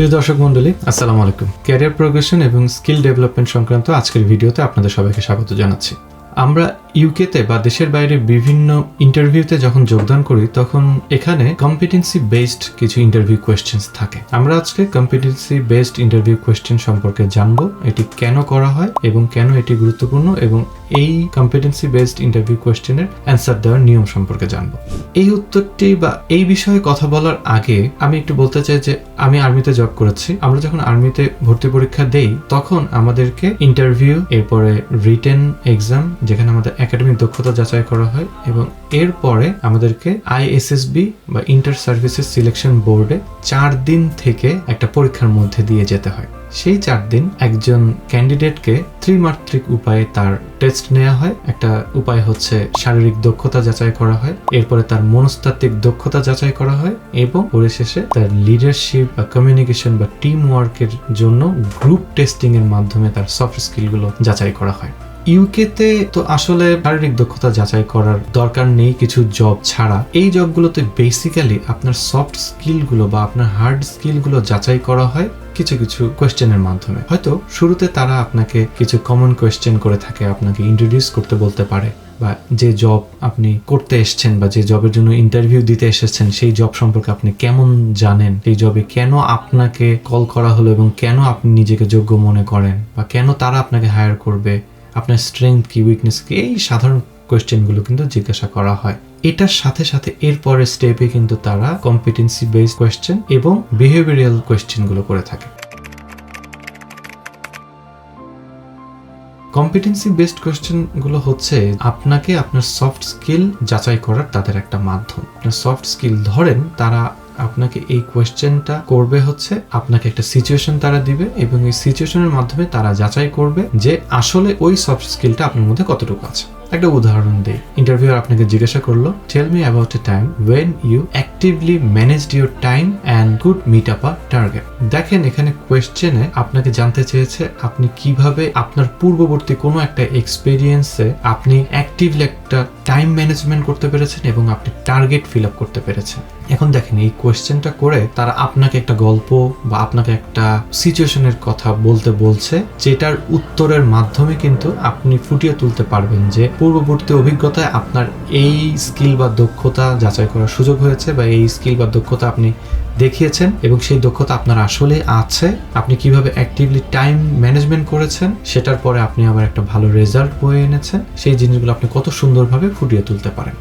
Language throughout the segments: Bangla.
প্রিয় দর্শক মন্ডলী আসসালামু আলাইকুম। ক্যারিয়ার প্রোগ্রেশন এবং স্কিল ডেভেলপমেন্ট সংক্রান্ত আজকের ভিডিওতে আপনাদের সবাইকে স্বাগত জানাচ্ছি। আমরা ইউকেতে বা দেশের বাইরে বিভিন্ন ইন্টারভিউতে যখন যোগদান করি, তখন এখানে কম্পিটেন্সি বেসড কিছু ইন্টারভিউ কোয়েশ্চেন্স থাকে। আমরা আজকে কম্পিটেন্সি বেসড ইন্টারভিউ কোয়েশ্চেন সম্পর্কে জানব, এটি কেন করা হয় এবং কেন এটি গুরুত্বপূর্ণ এবং এই কম্পিটেন্সি বেসড ইন্টারভিউ কোয়েশ্চেনের অ্যান্সার দেওয়ার নিয়ম সম্পর্কে জানব। এই উত্তরটি বা এই বিষয়ে কথা বলার আগে আমি একটু বলতে চাই যে আমি আর্মিতে জব করেছি। আমরা যখন আর্মিতে ভর্তি পরীক্ষা দেই, তখন আমাদেরকে ইন্টারভিউ এরপরে রিটেন এক্সাম যেখানে আমাদের একাডেমিক দক্ষতা যাচাই করা হয় এবং এরপরে আমাদেরকে আইএসএসবি বা ইন্টার সার্ভিসেস সিলেকশন বোর্ডে চার দিন থেকে একটা পরীক্ষার মধ্যে দিয়ে যেতে হয়। সেই চার দিন একজন ক্যান্ডিডেটকে ত্রিমাত্রিক উপায়ে তার টেস্ট নেওয়া হয়। একটা উপায় হচ্ছে শারীরিক দক্ষতা যাচাই করা হয়, এরপরে তার মনস্তাত্ত্বিক দক্ষতা যাচাই করা হয় এবং পরিশেষে তার লিডারশিপ বা কমিউনিকেশন বা টিম ওয়ার্কের জন্য গ্রুপ টেস্টিং এর মাধ্যমে তার সফট স্কিলগুলো যাচাই করা হয়। ইউকেতে তো আসলে শারীরিক দক্ষতা যাচাই করার দরকার নেই কিছু জব ছাড়া। এই জবগুলোতে বেসিক্যালি আপনার সফট স্কিলগুলো বা আপনার হার্ড স্কিলগুলো যাচাই করা হয় কিছু কিছু কোয়েশ্চেনের মাধ্যমে। হয়তো শুরুতে তারা আপনাকে কিছু কমন কোয়েশ্চেন করে থাকে, আপনাকে ইন্ট্রোডিউস করতে বলতে পারে বা যে জব আপনি করতে এসছেন বা যে জবের জন্য ইন্টারভিউ দিতে এসেছেন, সেই জব সম্পর্কে আপনি কেমন জানেন? এই জবে কেন আপনাকে কল করা হলো এবং কেন আপনি নিজেকে যোগ্য মনে করেন? বা কেন তারা আপনাকে হায়ার করবে? আপনার স্ট্রেংথ কি উইকনেস কি, এই সাধারণ কোয়েশ্চেনগুলো কিন্তু জিজ্ঞাসা করা হয়। এটার সাথে সাথে এরপরের স্টেপে কিন্তু তারা কম্পিটেন্সি বেসড কোয়েশ্চেন এবং বিহেভিয়ারাল কোয়েশ্চেনগুলো করে থাকে। কম্পিটেন্সি বেসড কোয়েশ্চেনগুলো হচ্ছে আপনাকে আপনার সফট স্কিল যাচাই করার তাদের একটা মাধ্যম। আপনার সফট স্কিল ধরেন তারা আপনাকে এই কোয়েশ্চেনটা করবে হচ্ছে, আপনাকে একটা সিচুয়েশন তারা দিবে এবং এই সিচুয়েশনের মাধ্যমে তারা যাচাই করবে যে আসলে ওই সফট স্কিলটা আপনার মধ্যে কতটুকু আছে। একটা উদাহরণ দিই। ইন্টারভিউ আপনাকে জিজ্ঞাসা করল tell me about a time when you actively managed your time and good meet up a target দেখেন, এখানে কোয়েশ্চেনে আপনাকে জানতে চেয়েছে, আপনি কীভাবে আপনার পূর্ববর্তী কোনো একটা এক্সপিরিয়েন্সে আপনি অ্যাক্টিভলি একটা টাইম ম্যানেজমেন্ট করতে পেরেছেন এবং আপনি টার্গেট ফিল আপ করতে পেরেছেন। এখন দেখেন, এই কোয়েশ্চেনটা করে তারা আপনাকে একটা গল্প বা আপনাকে একটা সিচুয়েশনের কথা বলতে বলছে, যেটার উত্তরের মাধ্যমে কিন্তু আপনি ফুটিয়ে তুলতে পারবেন যে পূর্ববর্তী অভিজ্ঞতায় আপনার এই স্কিল বা দক্ষতা যাচাই করার সুযোগ হয়েছে বা এই স্কিল বা দক্ষতা আপনি দেখিয়েছেন এবং সেই দক্ষতা আপনার আসলে আছে? আপনি কীভাবে অ্যাক্টিভলি টাইম ম্যানেজমেন্ট করেছেন? সেটার পরে আপনি আবার একটা ভালো রেজাল্ট বয়ে এনেছেন। সেই জিনিসগুলো আপনি কত সুন্দরভাবে ফুটিয়ে তুলতে পারেন।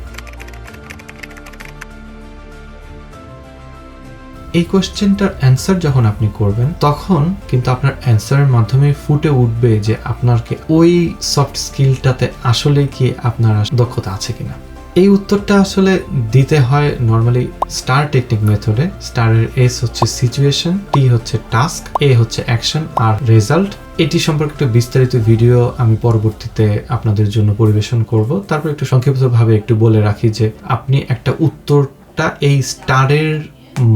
এই কোয়েশ্চেনটার অ্যান্সার যখন আপনি করবেন, তখন কিন্তু আপনার অ্যান্সারের মাধ্যমে ফুটে উঠবে যে আপনার কি ওই সফট স্কিলটাতে আসলে কি আপনার দক্ষতা আছে কিনা। এই উত্তরটা আসলে দিতে হয় নর্মালি স্টার টেকনিক মেথডে স্টারের এস হচ্ছে সিচুয়েশন টি হচ্ছে টাস্ক এ হচ্ছে অ্যাকশন আর রেজাল্ট এটি সম্পর্কে একটা বিস্তারিত ভিডিও আমি পরবর্তীতে আপনাদের জন্য পরিবেশন করব। তারপর একটু সংক্ষিপ্তভাবে একটু বলে রাখি যে আপনি একটা উত্তরটা এই স্টারের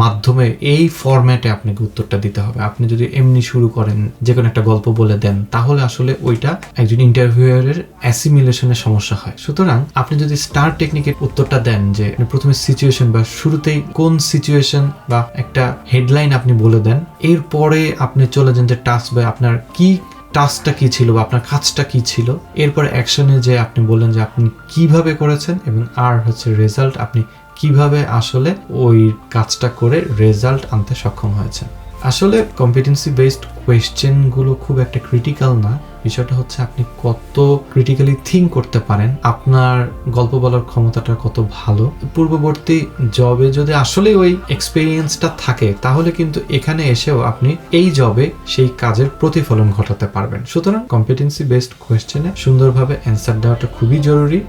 মাধ্যমে এই ফরম্যাটে আপনাকে উত্তরটা দিতে হবে। আপনি যদি এমনি শুরু করেন যে কোনো একটা গল্প বলে দেন, তাহলে আসলে ওইটা একজন ইন্টারভিউয়ারের অ্যাসিমিলেশনের সমস্যা হয়। সুতরাং আপনি যদি স্টার টেকনিকের উত্তরটা দেন যে প্রথমে সিচুয়েশন বা শুরুতেই কোন সিচুয়েশন বা একটা হেডলাইন আপনি বলে দেন, এরপরে আপনি চলে যান যে টাস্ক বা আপনার কি টাস্কটা কি ছিল বা আপনার কাজটা কি ছিল। এরপর অ্যাকশনে যে আপনি বললেন যে আপনি কীভাবে করেছেন এবং আর হচ্ছে রেজাল্ট আপনি কীভাবে আসলে ওই কাজটা করে রেজাল্ট আনতে সক্ষম হয়েছে? আসলে কম্পিটেন্সি বেসড কোয়েশ্চেনগুলো খুব একটা ক্রিটিক্যাল না। বিষয়টা হচ্ছে আপনি কত ক্রিটিক্যালি থিঙ্ক করতে পারেন, আপনার গল্প বলার ক্ষমতাটা কত ভালো। পূর্ববর্তী জবে যদি আসলে ওই এক্সপিরিয়েন্সটা থাকে, তাহলে কিন্তু এখানে এসেও আপনি এই জবে সেই কাজের প্রতিফলন ঘটাতে পারবেন। সুতরাং কম্পিটেন্সি বেসড কোয়েশ্চেনে সুন্দরভাবে অ্যান্সার দেওয়াটা খুবই জরুরি।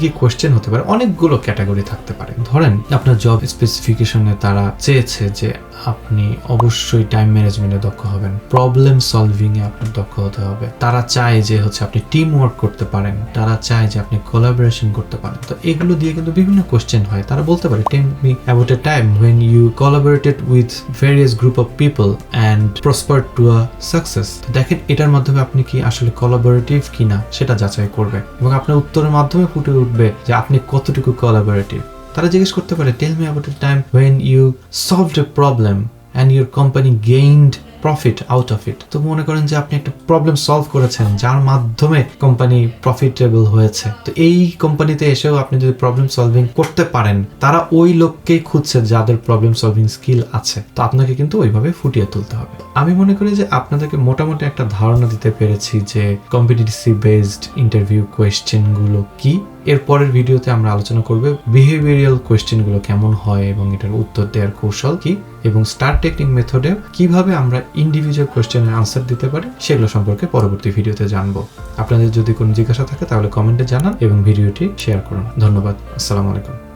কি কোয়েশ্চেন হতে পারে? অনেকগুলো ক্যাটাগরি থাকতে পারে। ধরেন, আপনার জব স্পেসিফিকেশনে তারা চেয়েছে যে আপনি অবশ্যই টাইম ম্যানেজমেন্টে দক্ষ হবেন। প্রবলেম সলভিং এ আপনার দক্ষ হতে হবে। তারা চায় যে হচ্ছে আপনি টিম ওয়ার্ক করতে পারেন। তারা চায় যে আপনি কোলাবোরেশন করতে পারেন। তো এগুলো দিয়ে কিন্তু বিভিন্ন কোয়েশ্চেন হয়। তারা বলতে পারে tell me about a time when you collaborated with various group of people and prosper to a success দেখেন, এটার মাধ্যমে আপনি কি আসলে কোলাবোরেটিভ কিনা সেটা যাচাই করবে। এবং আপনার উত্তরের মাধ্যমে ফুটে উঠবে যে আপনি কতটুকু কোলাবোরেটিভ তারা জিজ্ঞেস করতে পারে tell me about time when you solved a problem and your company gained profit out of it তো মনে করেন যে আপনি একটা প্রবলেম সলভ করেছেন, যার মাধ্যমে কোম্পানি প্রফিটেবল হয়েছে। তো এই কোম্পানিতে এসেও আপনি যদি প্রবলেম সলভিং করতে পারেন, তারা ওই লোককেই খুঁজছে যাদের প্রবলেম সলভিং স্কিল আছে। তো আপনাকে কিন্তু ওইভাবে ফুটিয়ে তুলতে হবে। আমি মনে করি যে আপনাদেরকে মোটামুটি একটা ধারণা দিতে পেরেছি যে কম্পিটিটিভ বেসড ইন্টারভিউ কোয়েশ্চেনগুলো কি। এর পরের ভিডিওতে আমরা আলোচনা করব বিহেভিয়ারাল কোয়েশ্চেনগুলো কেমন হয় এবং এটার উত্তর দেওয়ার কৌশল কি এবং স্টার টেকনিক মেথডে কীভাবে আমরা ইন্ডিভিজুয়াল কোয়েশ্চেনের আনসার দিতে পারি সেগুলো সম্পর্কে পরবর্তী ভিডিওতে জানব। আপনাদের যদি কোনো জিজ্ঞাসা থাকে তাহলে কমেন্টে জানান এবং ভিডিওটি শেয়ার করুন। ধন্যবাদ। আসসালামু আলাইকুম।